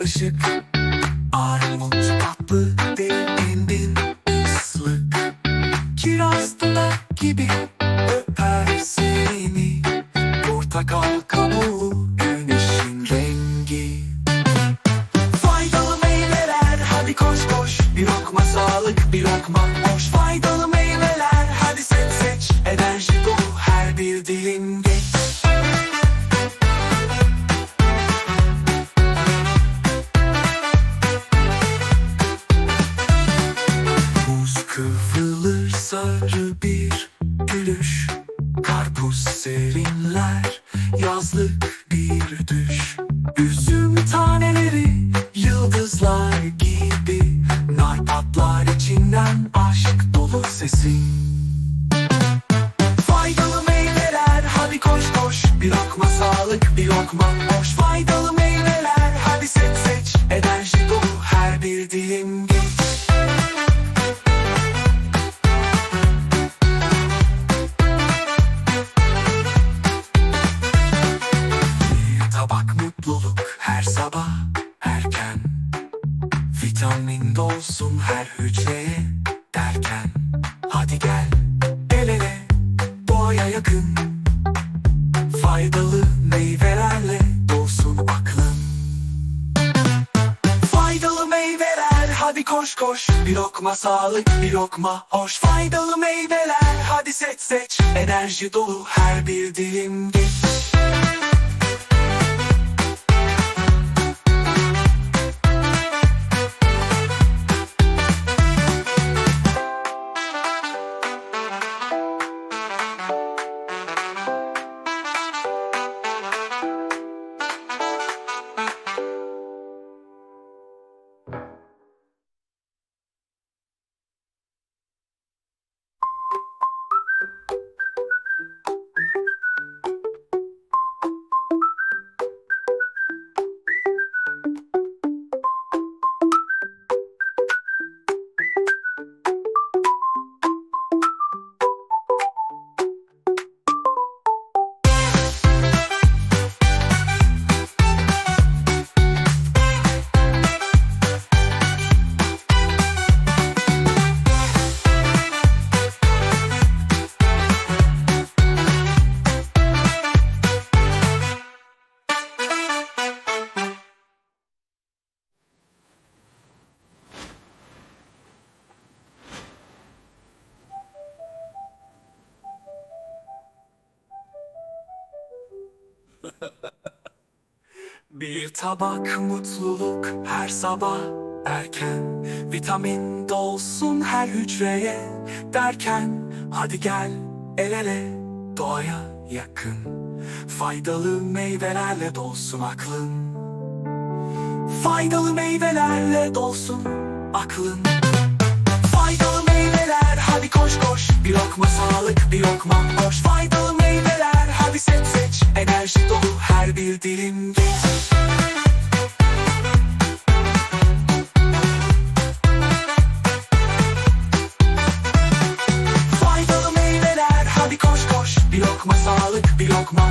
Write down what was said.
karışık Armut tatlı derinden ıslık. Kiraz da gibi öper seni. Portakal kabuğu güneşin rengi. Faydalı meyveler hadi koş koş. Bir lokma sağlık bir lokma gülüş Karpuz serinler yazlık bir düş. Üzüm taneleri yıldızlar gibi Nar patlar içinden aşk dolu sesin Faydalı meyveler hadi koş koş Bir lokma sağlık bir lokma hoş erken. Vitamin dolsun her hücreye derken. Hadi gel el ele doğaya yakın. Faydalı meyvelerle dolsun aklın. Faydalı meyveler hadi koş koş. Bir lokma sağlık bir lokma hoş. Faydalı meyveler hadi seç seç. Enerji dolu her bir dilim geç Bir tabak mutluluk her sabah erken. Vitamin dolsun her hücreye derken. Hadi gel el ele doğaya yakın. Faydalı meyvelerle dolsun aklın. Faydalı meyvelerle dolsun aklın. Faydalı meyveler hadi koş koş. Bir lokma sağlık bir lokma hoş. Faydalı Enerji dolu her bir dilim geç Faydalı meyveler hadi koş koş. Bir lokma sağlık bir lokma